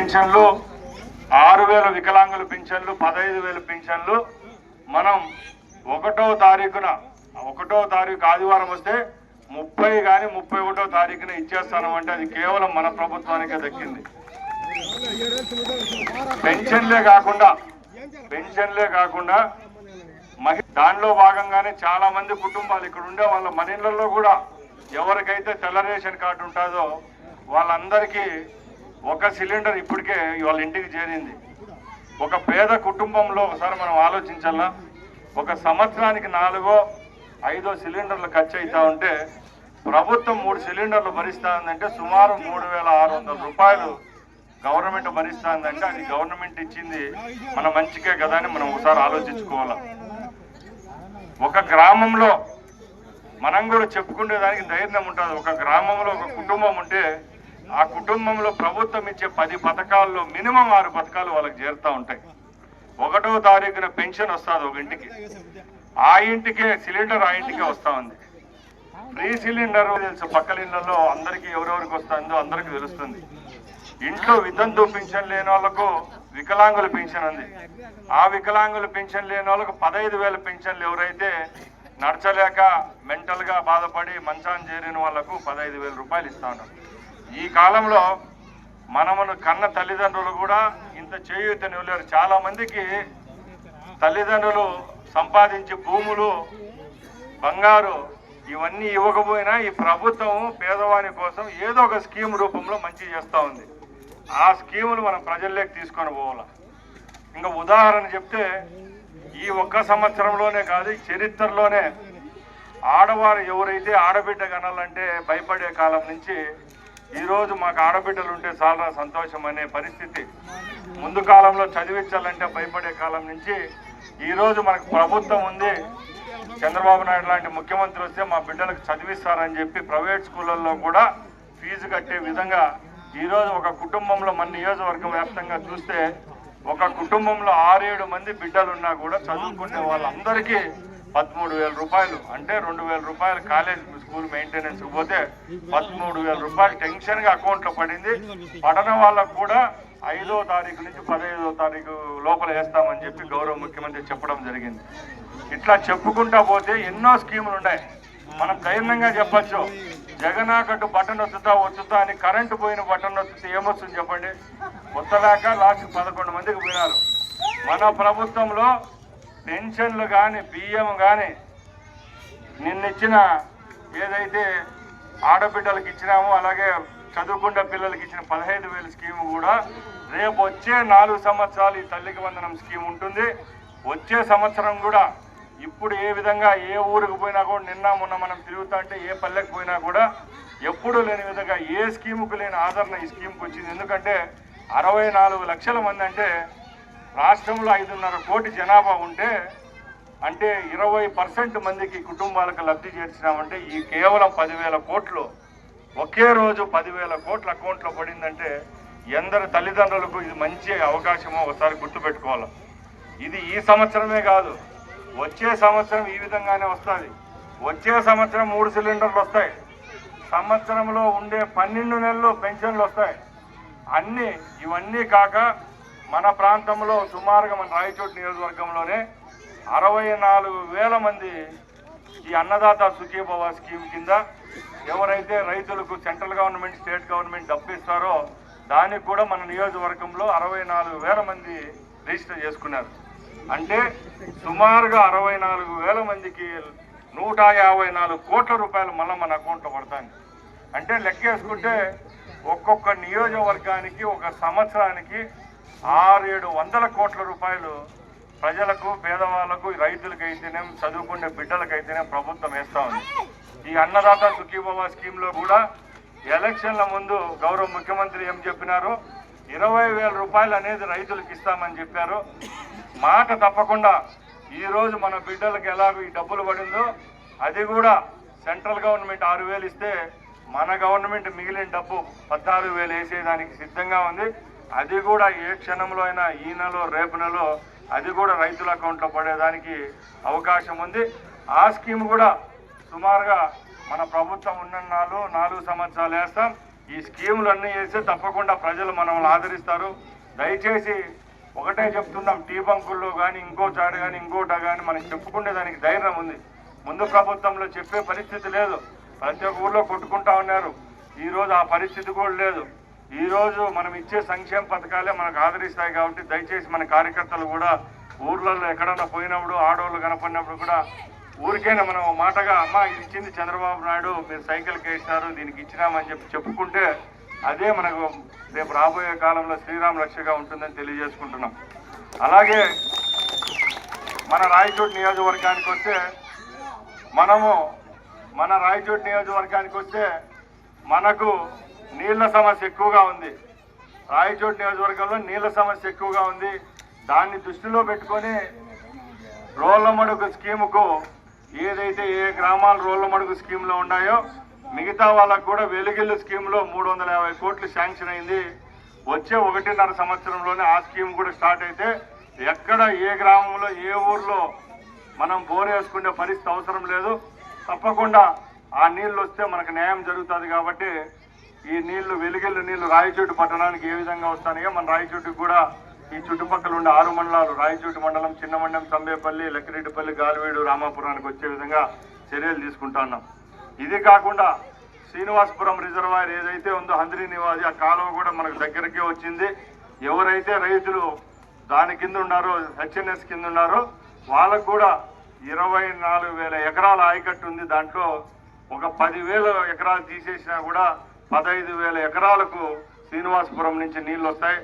పింఛన్లు ఆరు వేల వికలాంగుల పింఛన్లు పదహైదు వేల పింఛన్లు. మనం ఒకటో తారీఖున ఒకటో తారీఖు ఆదివారం వస్తే ముప్పై కానీ ముప్పై ఒకటో తారీఖున ఇచ్చేస్తాను అంటే అది కేవలం మన ప్రభుత్వానికే దక్కింది. పెన్షన్లే కాకుండా పెన్షన్లే కాకుండా మహి దానిలో భాగంగానే చాలా మంది కుటుంబాలు ఇక్కడ ఉండే వాళ్ళ మన ఇళ్ళలో కూడా ఎవరికైతే తెల్ల రేషన్ కార్డు ఉంటుందో వాళ్ళందరికీ ఒక సిలిండర్ ఇప్పటికే వాళ్ళ ఇంటికి చేరింది. ఒక పేద కుటుంబంలో ఒకసారి మనం ఆలోచించాలా? ఒక సంవత్సరానికి నాలుగో ఐదో సిలిండర్లు ఖర్చు అవుతా ఉంటే ప్రభుత్వం మూడు సిలిండర్లు భరిస్తా ఉందంటే సుమారు మూడు వేల ఆరు వందల రూపాయలు గవర్నమెంట్ భరిస్తా ఉందంటే అది గవర్నమెంట్ ఇచ్చింది మన మంచికే కదా అని మనం ఒకసారి ఆలోచించుకోవాలి? ఒక గ్రామంలో మనం కూడా చెప్పుకునే దానికి ధైర్యం ఉంటుంది. ఒక గ్రామంలో ఒక కుటుంబం ఉంటే ఆ కుటుంబంలో ప్రభుత్వం ఇచ్చే పది పథకాల్లో మినిమం ఆరు పథకాలు వాళ్ళకి చేరుతూ ఉంటాయి. ఒకటో తారీఖున పెన్షన్ వస్తుంది ఒక ఇంటికి. ఆ ఇంటికే సిలిండర్ ఆ ఇంటికే వస్తూ ఉంది. ఫ్రీ సిలిండర్ తెలుసు పక్కల ఇళ్ళలో అందరికీ ఎవరెవరికి వస్తుందో అందరికీ తెలుస్తుంది. ఇంట్లో వితంతు పెన్షన్ లేని వాళ్ళకు వికలాంగుల పెన్షన్ ఉంది. ఆ వికలాంగుల పెన్షన్ లేని వాళ్ళకు పదహైదు వేల పెన్షన్లు ఎవరైతే నడచలేక మెంటల్గా బాధపడి మంచాన్ని చేరిన వాళ్ళకు పదహైదు వేల రూపాయలు ఇస్తా ఉన్నారు. ఈ కాలంలో మనమును కన్న తల్లిదండ్రులు కూడా ఇంత చేయూతని లేరు చాలా మందికి తల్లిదండ్రులు సంపాదించి భూములు బంగారు ఇవన్నీ ఇవ్వకపోయినా ఈ ప్రభుత్వం పేదవాని కోసం ఏదో ఒక స్కీమ్ రూపంలో మంచి చేస్తూ ఉంది. ఆ స్కీములు మనం ప్రజల్లోకి తీసుకొని పోవాల? ఇంకా ఉదాహరణ చెప్తే ఈ ఒక్క సంవత్సరంలోనే కాదు చరిత్రలోనే ఆడవారు ఎవరైతే ఆడబిడ్డ కనాలంటే భయపడే కాలం నుంచి ఈరోజు మాకు ఆడబిడ్డలు ఉంటే చాలా సంతోషం అనే పరిస్థితి. ముందు కాలంలో చదివించాలంటే భయపడే కాలం నుంచి ఈరోజు మనకు ప్రభుత్వం ఉంది. చంద్రబాబు నాయుడు లాంటి ముఖ్యమంత్రి వస్తే మా బిడ్డలకు చదివిస్తారని చెప్పి ప్రైవేట్ స్కూళ్ళల్లో కూడా ఫీజు కట్టే విధంగా ఈరోజు ఒక కుటుంబంలో మన నియోజకవర్గం వ్యాప్తంగా చూస్తే ఒక కుటుంబంలో ఆరేడు మంది బిడ్డలు ఉన్నా కూడా చదువుకునే వాళ్ళందరికీ పదమూడు వేల రూపాయలు అంటే రెండు వేల రూపాయలు కాలేజ్ స్కూల్ మెయింటెనెన్స్ పోతే పదమూడు వేల రూపాయలు టెన్షన్గా అకౌంట్లో పడింది. పడన వాళ్ళకు కూడా ఐదో తారీఖు నుంచి పదహైదో తారీఖు లోపల వేస్తామని చెప్పి గౌరవ ముఖ్యమంత్రి చెప్పడం జరిగింది. ఇట్లా చెప్పుకుంటా పోతే ఎన్నో స్కీములు ఉన్నాయి. మనం ధైర్యంగా చెప్పచ్చు. జగనాకట్టు బటన్ వచ్చుతా వచ్చుతా అని కరెంటు పోయిన బటన్ వచ్చితే ఏమొస్తుంది చెప్పండి? కొత్తలాక లాస్ట్ పదకొండు మందికి పోయినారు. మన ప్రభుత్వంలో పెన్షన్లు కానీ బియ్యం కానీ నిన్నిచ్చిన ఏదైతే ఆడబిడ్డలకు ఇచ్చినామో అలాగే చదువుకున్న పిల్లలకి ఇచ్చిన పదహైదు వేల స్కీమ్ కూడా రేపు వచ్చే నాలుగు సంవత్సరాలు ఈ తల్లికి వందనం స్కీమ్ ఉంటుంది. వచ్చే సంవత్సరం కూడా ఇప్పుడు ఏ విధంగా ఏ ఊరికి పోయినా కూడా నిన్న మొన్న మనం తిరుగుతా అంటే ఏ పల్లెకి పోయినా కూడా ఎప్పుడూ లేని విధంగా ఏ స్కీముకు లేని ఆదరణ ఈ స్కీమ్కి వచ్చింది. ఎందుకంటే అరవై నాలుగు లక్షల మంది అంటే రాష్ట్రంలో ఐదున్నర కోటి జనాభా ఉంటే అంటే ఇరవై పర్సెంట్ మందికి కుటుంబాలకు లబ్ధి చేర్చినామంటే ఈ కేవలం పదివేల కోట్లు ఒకే రోజు పదివేల కోట్ల అకౌంట్లో పడిందంటే ఎందరు తల్లిదండ్రులకు ఇది మంచి అవకాశమో ఒకసారి గుర్తుపెట్టుకోవాలి. ఇది ఈ సంవత్సరమే కాదు వచ్చే సంవత్సరం ఈ విధంగానే వస్తుంది. వచ్చే సంవత్సరం మూడు సిలిండర్లు వస్తాయి. సంవత్సరంలో ఉండే పన్నెండు నెలలు పెన్షన్లు వస్తాయి. అన్నీ ఇవన్నీ కాక మన ప్రాంతంలో సుమారుగా మన రాయచోటి నియోజకవర్గంలోనే అరవై నాలుగు వేల మంది ఈ అన్నదాత సుఖీభవ స్కీమ్ కింద ఎవరైతే రైతులకు సెంట్రల్ గవర్నమెంట్ స్టేట్ గవర్నమెంట్ డబ్బు ఇస్తారో దానికి కూడా మన నియోజకవర్గంలో అరవై నాలుగు వేల మంది రిజిస్టర్ చేసుకున్నారు. అంటే సుమారుగా అరవై నాలుగు వేల మందికి నూట యాభై నాలుగు కోట్ల రూపాయలు మళ్ళీ మన అకౌంట్లో పడతాయి అంటే లెక్కేసుకుంటే ఒక్కొక్క నియోజకవర్గానికి ఒక సంవత్సరానికి ఆరేడు వందల కోట్ల రూపాయలు ప్రజలకు పేదవాళ్ళకు రైతులకైతేనే చదువుకునే బిడ్డలకైతేనే ప్రభుత్వం వేస్తా ఉంది. ఈ అన్నదాత సుఖీభవ స్కీమ్లో కూడా ఎలక్షన్ల ముందు గౌరవ ముఖ్యమంత్రి ఏం చెప్పినారు? ఇరవై వేల రూపాయలు అనేది రైతులకు ఇస్తామని చెప్పారు. మాట తప్పకుండా ఈరోజు మన బిడ్డలకు ఎలాగో ఈ డబ్బులు పడిందో అది కూడా సెంట్రల్ గవర్నమెంట్ ఆరు వేలు ఇస్తే మన గవర్నమెంట్ మిగిలిన డబ్బు పద్నాలుగు వేలు వేసేదానికి సిద్ధంగా ఉంది. అది కూడా ఏ క్షణంలో అయినా ఈ నెలలో రేపు నెలలో అది కూడా రైతుల అకౌంట్లో పడేదానికి అవకాశం ఉంది. ఆ స్కీమ్ కూడా సుమారుగా మన ప్రభుత్వం ఉన్న నాలుగు నాలుగు సంవత్సరాలు వేస్తాం. ఈ స్కీములు అన్నీ చేస్తే తప్పకుండా ప్రజలు మనల్ని ఆదరిస్తారు. దయచేసి ఒకటే చెప్తున్నాం టీ బంకుల్లో కానీ ఇంకో చాట కానీ ఇంకోట కానీ మనం చెప్పుకునే దానికి ధైర్యం ఉంది. ముందు ప్రభుత్వంలో చెప్పే పరిస్థితి లేదు. ప్రతి ఒక్క ఊళ్ళో కొట్టుకుంటా ఉన్నారు. ఈరోజు ఆ పరిస్థితి కూడా లేదు. ఈరోజు మనం ఇచ్చే సంక్షేమ పథకాలే మనకు ఆదరిస్తాయి కాబట్టి దయచేసి మన కార్యకర్తలు కూడా ఊర్లలో ఎక్కడన్నా పోయినప్పుడు ఆడవాళ్ళు కనపడినప్పుడు కూడా ఊరికైనా మనం మాటగా అమ్మ ఇది ఇచ్చింది చంద్రబాబు నాయుడు మీరు సైకిల్కి వేసినారు దీనికి ఇచ్చినామని చెప్పి చెప్పుకుంటే అదే మనకు రేపు రాబోయే కాలంలో శ్రీరామ్ రక్షగా ఉంటుందని తెలియజేసుకుంటున్నాం. అలాగే మన రాయచోటి నియోజకవర్గానికి వస్తే మనము మన రాయచోటి నియోజకవర్గానికి వస్తే మనకు నీళ్ళ సమస్య ఎక్కువగా ఉంది. రాయచోటు నియోజకవర్గంలో నీళ్ళ సమస్య ఎక్కువగా ఉంది. దాన్ని దృష్టిలో పెట్టుకొని రోళ్ళ మడుగు స్కీముకు ఏదైతే ఏ గ్రామాలు రోళ్ళ మడుగు స్కీమ్లో ఉన్నాయో మిగతా వాళ్ళకు కూడా వెలుగిల్లు స్కీమ్లో మూడు వందల యాభై కోట్లు శాంక్షన్ అయింది. వచ్చే ఒకటిన్నర సంవత్సరంలోనే ఆ స్కీమ్ కూడా స్టార్ట్ అయితే ఎక్కడ ఏ గ్రామంలో ఏ ఊర్లో మనం బోర్ వేసుకునే పరిస్థితి అవసరం లేదు. తప్పకుండా ఆ నీళ్ళు వస్తే మనకు న్యాయం జరుగుతుంది కాబట్టి ఈ నీళ్ళు వెలుగెళ్ళు నీళ్ళు రాయచోటి పట్టణానికి ఏ విధంగా వస్తాయో మన రాయచోటికి కూడా ఈ చుట్టుపక్కల ఉండే ఆరు మండలాలు రాయచోటి మండలం చిన్న మండలం సంబేపల్లి లక్కిరెడ్డిపల్లి గాలివీడు రామాపురానికి వచ్చే విధంగా చర్యలు తీసుకుంటున్నాం ఇది కాకుండా శ్రీనివాసపురం రిజర్వాయర్ ఏదైతే ఉందో హంద్రి నివాది ఆ కాలువ కూడా మనకు దగ్గరకే వచ్చింది. ఎవరైతే రైతులు దాని కింద ఉన్నారో హెచ్ఎన్ఎస్ కింద ఉన్నారో వాళ్ళకు కూడా ఇరవై నాలుగు వేల ఎకరాల ఆయకట్టు ఉంది. దాంట్లో ఒక పదివేల ఎకరాలు తీసేసినా కూడా పదహైదు వేల ఎకరాలకు శ్రీనివాసపురం నుంచి నీళ్ళు వస్తాయి